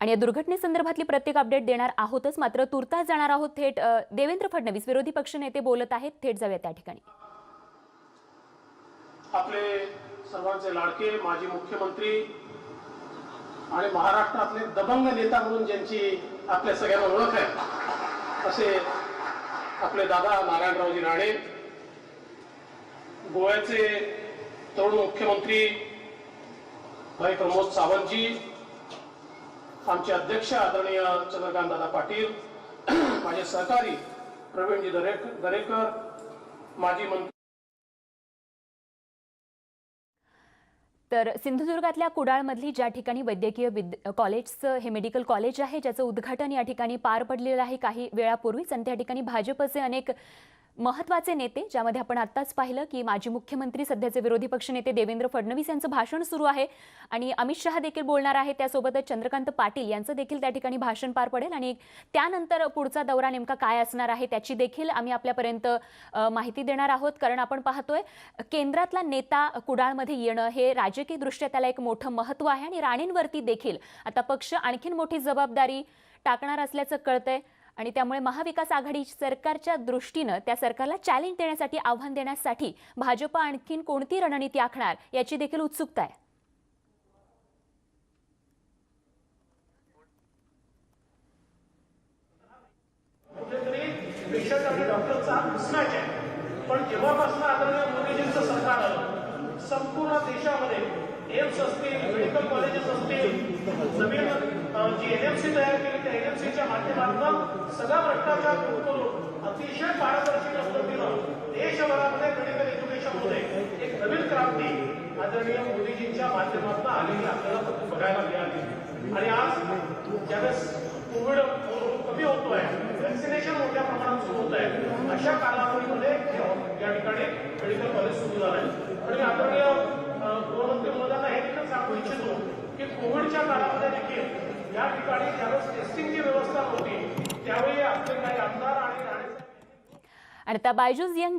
आणि या दुर्घटनेसंदर्भातली प्रत्येक अपडेट देणार आहोतच. मात्र तुर्तास जाणार आहोत थेट देवेंद्र फडणवीस. विरोधी पक्ष नेते बोलत आहेत. थेट जाऊया त्या ठिकाणी. आपले सर्वांचे लाडके माजी मुख्यमंत्री आणि महाराष्ट्रातले दबंग नेता म्हणून ज्यांची आपल्या सगळ्यांना ओळख आहे असे आपले दादा नारायणरावजी राणे गोव्याचे तरुण मुख्यमंत्री भाई प्रमोद सावंतजी आमचे अध्यक्ष आदरणीय चंद्रकांत दादा पाटील माझे सहकारी प्रवीणजी दरेक दरेकर माजी मंत्री तर सिंधुदुर्गातल्या कुडाळमधली ज्या ठिकाणी वैद्यकीय विद कॉलेजचं हे मेडिकल कॉलेज आहे ज्याचं उद्घाटन या ठिकाणी पार पडलेलं आहे काही वेळापूर्वीच आणि त्या ठिकाणी भाजपचे अनेक महत्त्वाचे नेते ज्यामध्ये आपण आत्ताच पाहिलं की माजी मुख्यमंत्री सध्याचे विरोधी पक्षनेते देवेंद्र फडणवीस यांचं भाषण सुरू आहे. आणि अमित शहा देखील बोलणार आहे त्यासोबतच चंद्रकांत पाटील यांचं देखील त्या ठिकाणी भाषण पार पडेल. आणि त्यानंतर पुढचा दौरा नेमका काय असणार आहे त्याची देखील आम्ही आपल्यापर्यंत माहिती देणार आहोत. कारण आपण पाहतोय केंद्रातला नेता कुडाळमध्ये येणं हे राजकीयदृष्ट्या त्याला एक मोठं महत्त्व आहे. आणि राणेंवरती देखील आता पक्ष आणखीन मोठी जबाबदारी टाकणार असल्याचं कळतंय. आणि त्यामुळे महाविकास आघाडी सरकारच्या दृष्टीनं त्या सरकारला चॅलेंज देण्यासाठी आव्हान देण्यासाठी भाजप आणखीन कोणती रणनीती आखणार याची देखील उत्सुकता आहे. पण जेव्हापासून आदरणीय मोदीजींचं सरकार आलं संपूर्ण देशामध्ये एम्स असतील मेडिकल कॉलेजेस असतील नवीन अ, जी एनएमसी तयार केली त्या एनएमसीच्या माध्यमातून सगळा भ्रष्टाचार दूर करून अतिशय पारदर्शक पद्धतीनं देशभरामध्ये मेडिकल एज्युकेशनमध्ये एक नवीन क्रांती आदरणीय मोदीजींच्या माध्यमातून आलेली आपल्याला फक्त बघायला मिळाली. आणि आज ज्यावेळेस कोविड कमी होतोय व्हॅक्सिनेशन मोठ्या प्रमाणात सुरू होत आहे अशा कालावधीमध्ये या ठिकाणी मेडिकल कॉलेज सुरू झालं आहे आणि आदरणीय या ठिकाणी ज्यावेळेस टेस्टिंगची व्यवस्था होती त्यावेळी आपले काही आमदार आणि आणि आता बायजूस यंग